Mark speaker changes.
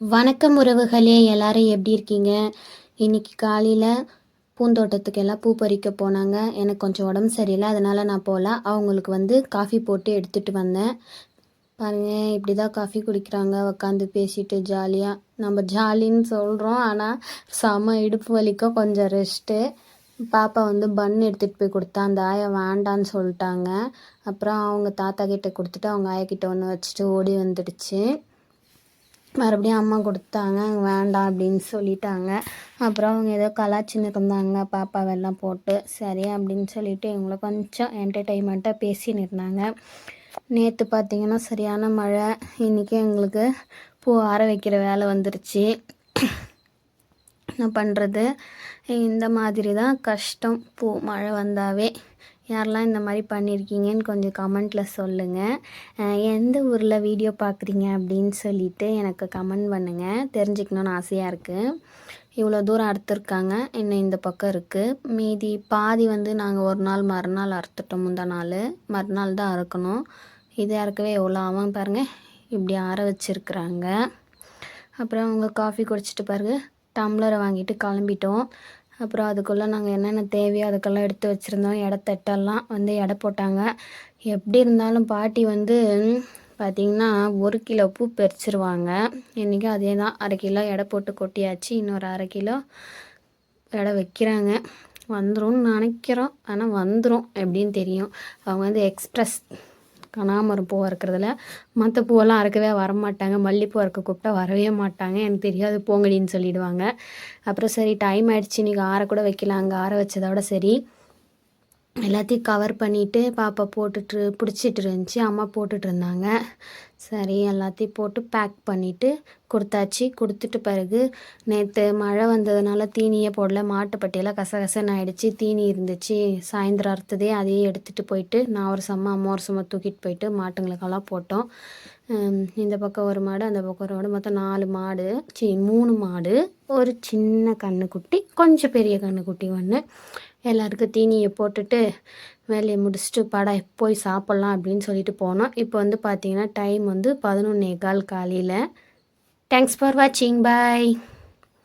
Speaker 1: வணக்கம் உறவுகளே எல்லாரும் எப்படி இருக்கீங்க? இன்னைக்கு காலையில் பூந்தோட்டத்துக்கு எல்லாம் பூ பறிக்க போனாங்க. எனக்கு கொஞ்சம் உடம்பு சரியில்லை அதனால் நான் போகல. அவங்களுக்கு வந்து காஃபி போட்டு எடுத்துகிட்டு வந்தேன். பாருங்கள் இப்படி தான் காஃபி குடிக்கிறாங்க. உக்காந்து பேசிட்டு ஜாலியாக நம்ம ஜாலின்னு சொல்கிறோம் ஆனால் செம இடுப்பு வலிக்கும் கொஞ்சம் ரெஸ்ட்டு பாப்பா வந்து பன் எடுத்துகிட்டு போய் கொடுத்தா அந்த ஆயா வேண்டான்னு சொல்லிட்டாங்க. அப்புறம் அவங்க தாத்தா கிட்டே கொடுத்துட்டு அவங்க ஆயா கிட்டே ஒன்று வச்சுட்டு ஓடி வந்துடுச்சு. மறுபடியும் அம்மா கொடுத்தாங்க வேண்டாம் அப்படின்னு சொல்லிட்டாங்க. அப்புறம் அவங்க ஏதோ கலாச்சின்னு இருந்தாங்க பாப்பாவெல்லாம் போட்டு. சரி அப்படின்னு சொல்லிட்டு இவங்கள கொஞ்சம் என்டர்டெயின்மெண்ட்டாக பேசின்னு இருந்தாங்க. நேற்று பார்த்தீங்கன்னா சரியான மழை. இன்றைக்கி எங்களுக்கு பூ ஆற வைக்கிற வேலை வந்துருச்சு. என்ன பண்ணுறது இந்த மாதிரி தான் கஷ்டம். பூ மழை வந்தாவே யாரெல்லாம் இந்த மாதிரி பண்ணியிருக்கீங்கன்னு கொஞ்சம் கமெண்ட்டில் சொல்லுங்கள் எந்த ஊரில் வீடியோ பார்க்குறீங்க அப்படின்னு சொல்லிட்டு எனக்கு கமெண்ட் பண்ணுங்கள் தெரிஞ்சுக்கணுன்னு ஆசையாக இருக்குது இவ்வளோ தூரம் அறுத்துருக்காங்க. இன்னும் இந்த பக்கம் இருக்குது மீதி பாதி வந்து நாங்கள் ஒரு நாள் மறுநாள் அறுத்துட்டோம் முந்தா நாள். மறுநாள் தான் அறுக்கணும். இது அறுக்கவே எவ்வளோ ஆகும் பாருங்கள் இப்படி ஆற வச்சுருக்குறாங்க. அப்புறம் அவங்க காஃபி குடிச்சிட்டு பாருங்க. டம்ளரை வாங்கிட்டு கிளம்பிட்டோம். அப்புறம் அதுக்குள்ளே நாங்கள் என்னென்ன தேவையோ அதுக்கெல்லாம் எடுத்து வச்சுருந்தோம். இடத்தட்டெல்லாம் வந்து எடை போட்டாங்க. எப்படி இருந்தாலும் பாட்டி வந்து பார்த்திங்கன்னா ஒரு கிலோ பூ பறிச்சிருவாங்க. இன்றைக்கும் அதே தான். அரை கிலோ எடை போட்டு கொட்டியாச்சு. இன்னொரு அரை கிலோ எடை வைக்கிறாங்க. வந்துடும் நினைக்கிறோம். ஆனால் வந்துடும் எப்படின்னு தெரியும். அவங்க வந்து எக்ஸ்ப்ரெஸ் கனாமரம் பூவாக அறுக்கிறதுல மற்ற பூவெல்லாம் அறுக்கவே வரமாட்டாங்க. மல்லிப்பூ அறுக்க கூப்பிட்டா வரவே மாட்டாங்க. எனக்கு தெரியாது போங்கடின்னு சொல்லிடுவாங்க. அப்புறம் சரி டைம் ஆகிடுச்சு இன்றைக்கி ஆற கூட வைக்கலாம் அங்கே ஆற வச்சதோட சரி எல்லாத்தையும் கவர் பண்ணிவிட்டு பாப்பா போட்டுட்டு பிடிச்சிட்டு இருந்துச்சு. அம்மா போட்டுட்டு இருந்தாங்க. சரி எல்லாத்தையும் போட்டு பேக் பண்ணிவிட்டு கொடுத்தாச்சு. கொடுத்துட்டு பிறகு நேற்று மழை வந்ததுனால தீனியே போடல. மாட்டுப்பட்டியெல்லாம் கசகசன்னு ஆகிடுச்சு தீனி இருந்துச்சு. சாயந்தரம் அறுத்ததே அதையே எடுத்துகிட்டு போயிட்டு நான் ஒரு சம்மா அம்மா ஒரு சம்மா தூக்கிட்டு போயிட்டு மாட்டுங்களுக்கெல்லாம் போட்டோம். இந்த பக்கம் ஒரு மாடு அந்த பக்கம் ஒரு மாடு. மொத்தம் நாலு மாடு. சி மூணு மாடு. ஒரு சின்ன கன்றுக்குட்டி கொஞ்சம் பெரிய கன்றுக்குட்டி ஒன்று எல்லாருக்கும் தீனியை போட்டுட்டு வேலையை முடிச்சுட்டு படா போய் சாப்பிட்லாம் அப்படின்னு சொல்லிட்டு போனோம். இப்போ வந்து பார்த்தீங்கன்னா டைம் வந்து பதினொன்னே கால் காலையில். தேங்க்ஸ் ஃபார் வாட்சிங் பாய்